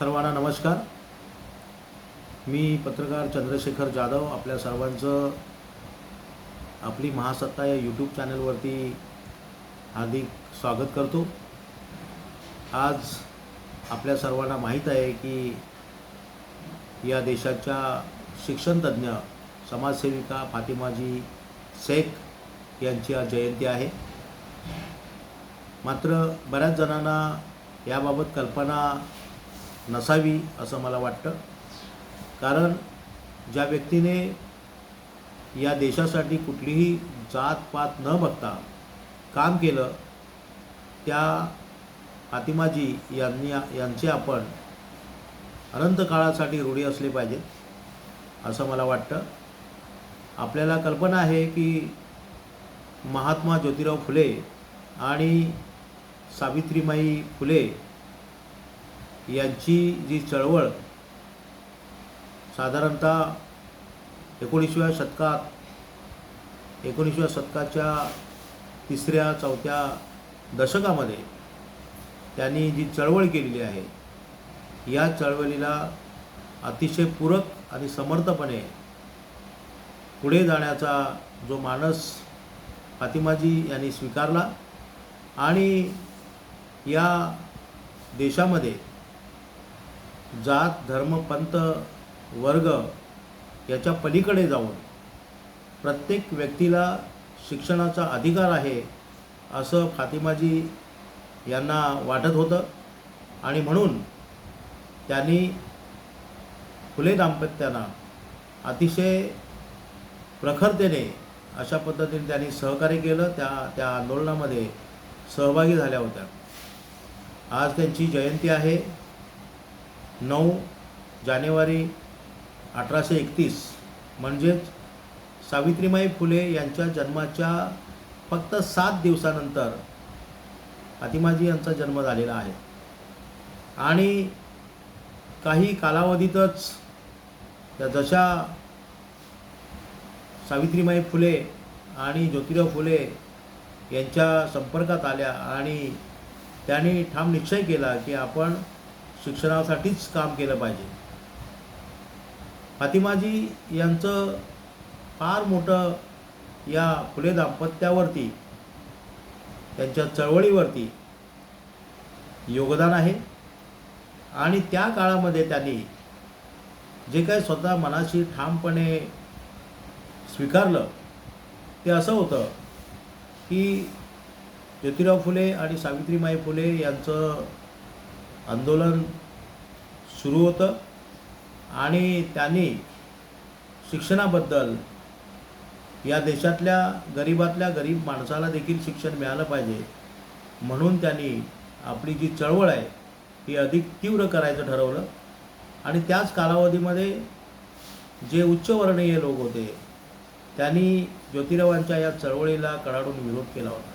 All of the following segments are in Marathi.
सर्वांना नमस्कार. मी पत्रकार चंद्रशेखर जाधव आपल्या सर्वांचं आपली महासत्ता या यूट्यूब चॅनलवरती हार्दिक स्वागत करतो. आज आपल्या सर्वांना माहीत आहे की या देशाच्या शिक्षणतज्ज्ञ समाजसेविका फातिमाजी शेख यांची आज जयंती आहे. मात्र बऱ्याच जणांना याबाबत कल्पना नसावी असं मला वाटतं. कारण ज्या व्यक्तीने या देशासाठी कुठलीही जातपात न बघता काम केलं त्या फातिमाजी यांनी यांचे आपण अनंत काळासाठी रूढी असले पाहिजेत असं मला वाटतं. आपल्याला कल्पना आहे की महात्मा ज्योतिराव फुले आणि सावित्रीमाई फुले यांची जी चळवळ साधारणतः एकोणीसव्या शतकात एकोणीसव्या शतकाच्या तिसऱ्या चौथ्या दशकामध्ये त्यांनी जी चळवळ केलेली आहे या चळवळीला अतिशय पूरक आणि समर्थपणे पुढे जाण्याचा जो मानस फातिमाजी यांनी स्वीकारला आणि या देशामध्ये जात धर्म पंथ वर्ग याच्या पलीकडे जाऊन प्रत्येक व्यक्तीला शिक्षणाचा अधिकार आहे असं फातिमाजी यांना वाटत होतं. आणि म्हणून त्यांनी फुले दाम्पत्यांना अतिशय प्रखरतेने अशा पद्धतीने त्यांनी सहकार्य केलं. त्या त्या आंदोलनामध्ये सहभागी झाल्या होत्या. आज त्यांची जयंती आहे. नऊ जानेवारी अठराशे एकतीस. म्हणजेच सावित्रीमाई फुले यांच्या जन्माच्या फक्त सात दिवसानंतर फातिमाजी यांचा जन्म झालेला आहे. आणि काही कालावधीतच त्या जशा सावित्रीमाई फुले आणि ज्योतिराव फुले यांच्या संपर्कात आल्या आणि त्यांनी ठाम निश्चय केला की आपण शिक्षणासाठीच काम केलं पाहिजे. फातिमाजी यांचं फार मोठं या फुले दाम्पत्यावरती त्यांच्या चळवळीवरती योगदान आहे. आणि त्या काळामध्ये त्यांनी जे काही स्वतः मनाशी ठामपणे स्वीकारलं ते असं होतं की ज्योतिराव फुले आणि सावित्रीमाई फुले यांचं आंदोलन सुरू होतं आणि त्यांनी शिक्षणाबद्दल या देशातल्या गरिबातल्या गरीब माणसाला देखील शिक्षण मिळालं पाहिजे. म्हणून त्यांनी आपली जी चळवळ आहे ती अधिक तीव्र करायचं ठरवलं. आणि त्याच कालावधीमध्ये जे उच्चवर्णीय लोक होते त्यांनी ज्योतिरावांच्या या चळवळीला कडाडून विरोध केला होता.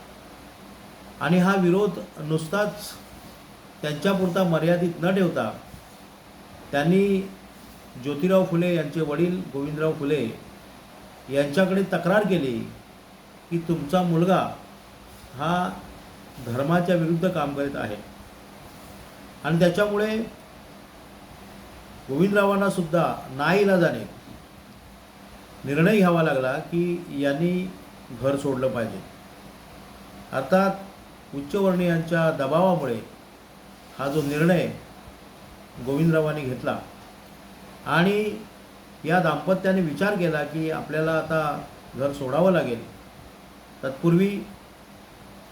आणि हा विरोध नुसताच त्यांच्यापुरता मर्यादित न ठेवता त्यांनी ज्योतिराव फुले यांचे वडील गोविंदराव फुले यांच्याकडे तक्रार केली की तुमचा मुलगा हा धर्माच्या विरुद्ध काम करीत आहे. आणि त्याच्यामुळे गोविंदरावांना सुद्धा नाईलाजाने निर्णय घ्यावा लागला की यांनी घर सोडलं पाहिजे. अर्थात उच्चवर्णीयांच्या दबावामुळे हा जो निर्णय गोविंदरावांनी घेतला आणि या दाम्पत्याने विचार केला की आपल्याला आता घर सोडावं लागेल. तत्पूर्वी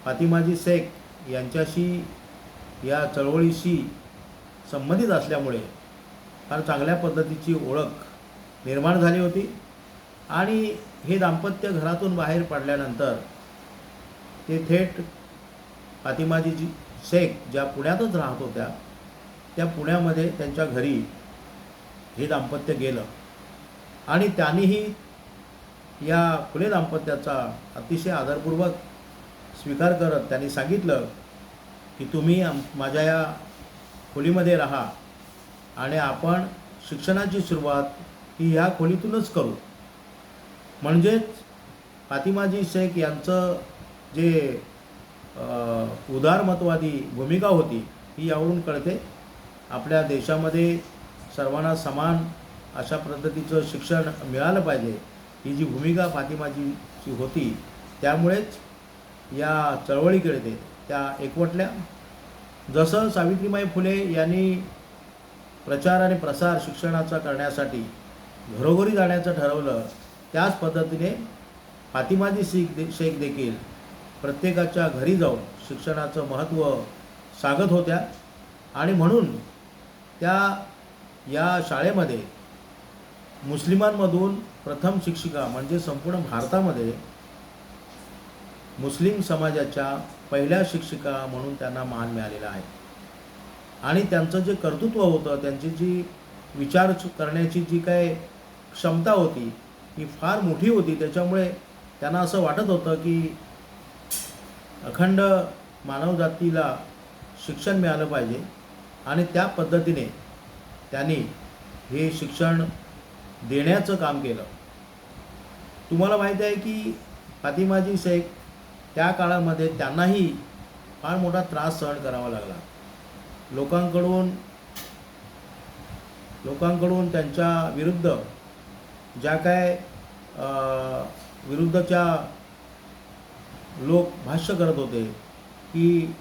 फातिमाजी शेख यांच्याशी या चळवळीशी संबंधित असल्यामुळे फार चांगल्या पद्धतीची ओळख निर्माण झाली होती आणि हे दाम्पत्य घरातून बाहेर पडल्यानंतर ते थेट फातिमाजीजी शेख ज्या पुण्यातच राहत होत्या त्या पुण्यामध्ये त्यांच्या घरी हे दाम्पत्य गेलं. आणि त्यांनीही या फुले दाम्पत्याचा अतिशय आदरपूर्वक स्वीकार करत त्यांनी सांगितलं की तुम्ही माझ्या या खोलीमध्ये राहा आणि आपण शिक्षणाची सुरुवात ही ह्या खोलीतूनच करू. म्हणजेच फातिमाजी शेख यांचं जे उदारमतवादी भूमिका होती ही यावरून कळते. आपल्या देशामध्ये सर्वांना समान अशा पद्धतीचं शिक्षण मिळालं पाहिजे. ही जी भूमिका फातिमाजीची होती त्यामुळेच या चळवळीकडे ते त्या एकवटल्या. जसं सावित्रीबाई फुले यांनी प्रचार आणि प्रसार शिक्षणाचा करण्यासाठी घरोघरी जाण्याचं ठरवलं त्याच पद्धतीने फातिमाजी शेख दे शेख देखील प्रत्येकाच्या घरी जाऊन शिक्षणाचं महत्त्व सांगत होत्या. आणि म्हणून त्या या शाळेमध्ये मुस्लिमांमधून प्रथम शिक्षिका म्हणजे संपूर्ण भारतामध्ये मुस्लिम समाजाच्या पहिल्या शिक्षिका म्हणून त्यांना मान मिळालेला आहे. आणि त्यांचं जे कर्तृत्व होतं त्यांची जी विचार करण्याची जी काय क्षमता होती ही फार मोठी होती. त्याच्यामुळे त्यांना असं वाटत होतं की अखंड मानवजातीला शिक्षण मिळालं पाहिजे आणि त्या पद्धतीने त्यांनी हे शिक्षण देण्याचं काम केलं. तुम्हाला माहिती आहे की फातिमाजी शेख त्या काळामध्ये त्यांनाही फार मोठा त्रास सहन करावा लागला. लोकांकडून लोकांकडून त्यांच्या विरुद्ध ज्या काय विरुद्धच्या लोक भाष्य करत होते की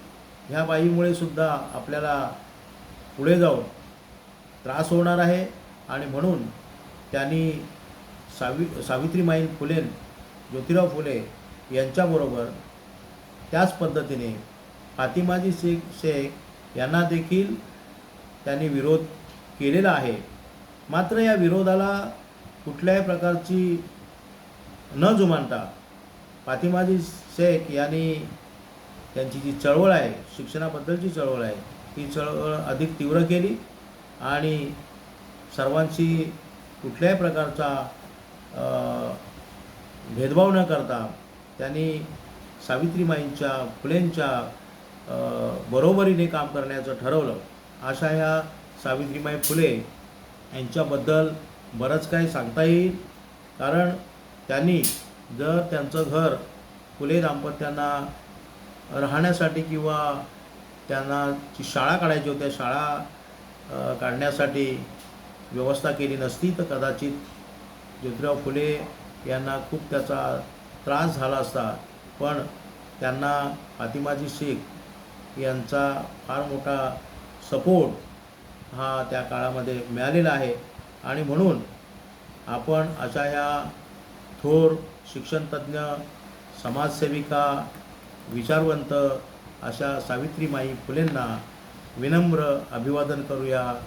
ह्या बाईमुळे सुद्धा आपल्याला पुढे जाऊन त्रास होणार आहे आणि म्हणून त्यांनी सावि सावित्रीमाई फुले ज्योतिराव फुले यांच्याबरोबर त्याच पद्धतीने फातिमाजी शेख शेख यांना देखील त्यांनी विरोध केलेला आहे. मात्र या विरोधाला कुठल्याही प्रकारची न जुमानता फातिमाजी शेख यांनी त्यांची जी चळवळ आहे शिक्षणाबद्दलची चळवळ आहे ती चळवळ अधिक तीव्र केली आणि सर्वांशी कुठल्याही प्रकारचा भेदभाव न करता त्यांनी सावित्रीमाईंच्या फुलेंच्या बरोबरीने काम करण्याचं ठरवलं. अशा ह्या सावित्रीमाई फुले यांच्याबद्दल बरंच काही सांगता येईल. कारण त्यांनी जर त्यांचं घर फुले दाम्पत्यांना राहण्यासाठी किंवा त्यांना जी शाळा काढायची होत्या शाळा काढण्यासाठी व्यवस्था केली नसती तर कदाचित ज्योतिराव फुले यांना खूप त्याचा त्रास झाला असता. पण त्यांना फातिमाजी शेख यांचा फार मोठा सपोर्ट हा त्या काळामध्ये मिळालेला आहे. आणि म्हणून आपण अशा या थोर शिक्षणतज्ज्ञ समाजसेविका विचारवंत अशा सावित्रीमाई फुलेंना विनम्र अभिवादन करूया.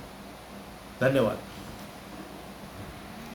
धन्यवाद.